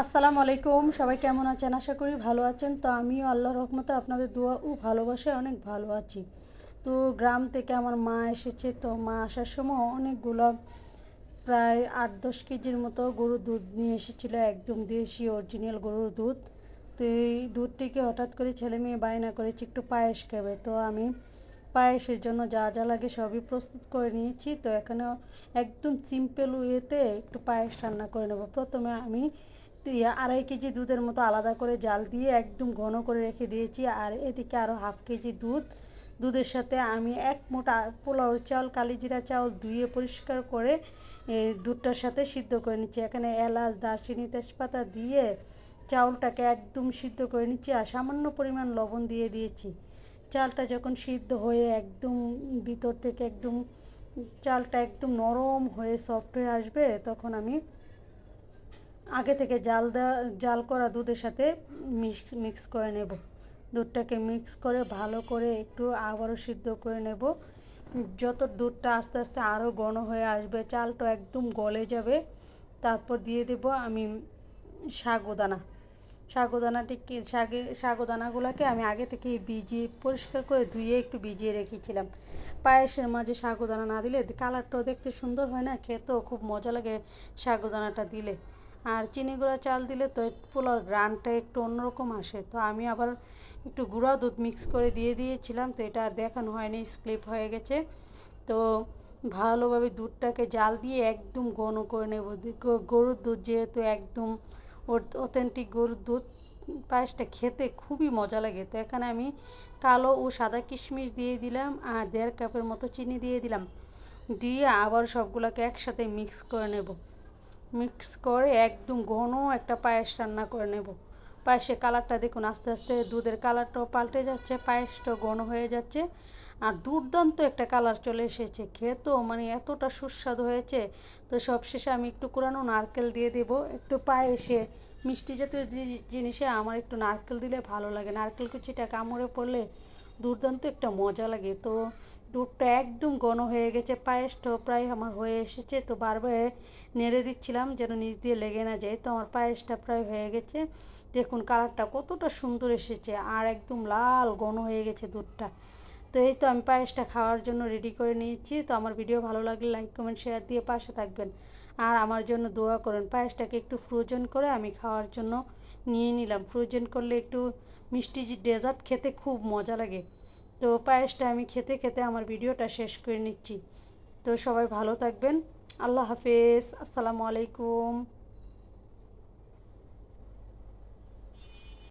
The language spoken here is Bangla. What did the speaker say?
আসসালামু আলাইকুম, সবাই কেমন আছেন? আশা করি ভালো আছেন। তো আমিও আল্লাহর রহমতে আপনাদের দোয়া ও ভালোবাসায় অনেক ভালো আছি। তো গ্রাম থেকে আমার মা এসেছে। তো মা আসার সময় অনেকগুলো প্রায় আট দশ কেজির মতো গরুর দুধ নিয়ে এসেছিল, একদম দেশি অরিজিনাল গরুর দুধ। তো এই দুধটিকে হঠাৎ করে ছেলে মেয়ে বায়না করেছে, একটু পায়েস খাবে। তো আমি পায়েসের জন্য যা যা লাগে সবই প্রস্তুত করে নিয়েছি। তো এখানে একদম সিম্পল ওয়েতে একটু পায়েস রান্না করে নেব। প্রথমে আমি ইয়ে আড়াই কেজি দুধের মতো আলাদা করে জাল দিয়ে একদম ঘন করে রেখে দিয়েছি। আর এদিকে আরও হাফ কেজি দুধ। দুধের সাথে আমি এক মোটা পোলাও চাল কালিজিরা চাউল ধুয়ে পরিষ্কার করে দুধটার সাথে সিদ্ধ করে নিচ্ছি। এখানে এলাচ, দারচিনি, তেজপাতা দিয়ে চাউলটাকে একদম সিদ্ধ করে নিচ্ছি আর সামান্য পরিমাণ লবণ দিয়ে দিয়েছি। চালটা যখন সিদ্ধ হয়ে একদম ভিতর থেকে একদম চালটা একদম নরম হয়ে সফট হয়ে আসবে, তখন আমি আগে থেকে জাল দেওয়া জাল করা দুধের সাথে মিক্স মিক্স করে নেব। দুধটাকে মিক্স করে ভালো করে একটু আবারও সিদ্ধ করে নেব। যত দুধটা আস্তে আস্তে আরও ঘন হয়ে আসবে, চালটা একদম গলে যাবে, তারপর দিয়ে দেব আমি সাগুদানা। সাগুদানাটিকে শাগে সাগুদানাগুলোকে আমি আগে থেকে ভিজিয়ে, পরিষ্কার করে ধুয়ে একটু ভিজিয়ে রেখেছিলাম। পায়েসের মাঝে সাগুদানা না দিলে, কালারটাও দেখতে সুন্দর হয় না, খেতেও খুব মজা লাগে সাগুদানাটা দিলে। আর চিনি গুঁড়া চাল দিলে তো পোলাওর গ্রানটা একটু অন্যরকম আসে। তো আমি আবার একটু গুঁড়া দুধ মিক্স করে দিয়ে দিয়েছিলাম, তো এটা আর দেখানো হয়নি, স্লিপ হয়ে গেছে। তো ভালোভাবে দুধটাকে জাল দিয়ে একদম ঘন করে নেব। গরুর দুধ যেহেতু একদম অথেন্টিক গরুর দুধ, পায়েসটা খেতে খুবই মজা লাগে। তো এখানে আমি কালো ও সাদা কিশমিশ দিয়ে দিলাম আর দেড় কাপের মতো চিনি দিয়ে দিলাম। দিয়ে আবার সবগুলোকে একসাথে মিক্স করে নেব। মিক্স করে একদম ঘন একটা পায়েস রান্না করে নেব। পায়েসের কালারটা দেখুন, আস্তে আস্তে দুধের কালারটাও পাল্টে যাচ্ছে পায়েসটাও ঘন হয়ে যাচ্ছে আর দুর্দান্ত একটা কালার চলে এসেছে। খেতেও মানে এতটা সুস্বাদু হয়েছে। তো সবশেষে আমি একটু কুরানো নারকেল দিয়ে দেব। একটু পায়েসে, মিষ্টি জাতীয় জিনিসে আমার একটু নারকেল দিলে ভালো লাগে। নারকেল কুচিটা কামড়ে পড়লে দুর্দান্ত একটা মজা লাগে। তো দুধটা একদম ঘন হয়ে গেছে পায়েসটাও প্রায় আমার হয়ে এসেছে। তো বারবার নেড়ে দিচ্ছিলাম যেন নিচ দিয়ে লেগে না যায়। তো আমার পায়েসটা প্রায় হয়ে গেছে। দেখুন কালারটা কতটা সুন্দর এসেছে। আর একদম লাল ঘন হয়ে গেছে দুধটা। তো এই তো আমি পায়েসটা খাওয়ার জন্য রেডি করে নিয়েছি। তো আমার ভিডিও ভালো লাগলে লাইক কমেন্ট শেয়ার দিয়ে পাশে থাকবেন। আর আমার জন্য দোয়া করেন। পায়েসটাকে একটু ফ্রোজেন করে আমি খাওয়ার জন্য নিয়ে নিলাম। ফ্রোজেন করলে একটু মিষ্টি ডেজার্ট খেতে খুব মজা লাগে। তো পায়েসটা আমি খেতে খেতে আমার ভিডিওটা শেষ করে নিচ্ছি। তো সবাই ভালো থাকবেন। আল্লাহ হাফেজ। আসসালামু আলাইকুম।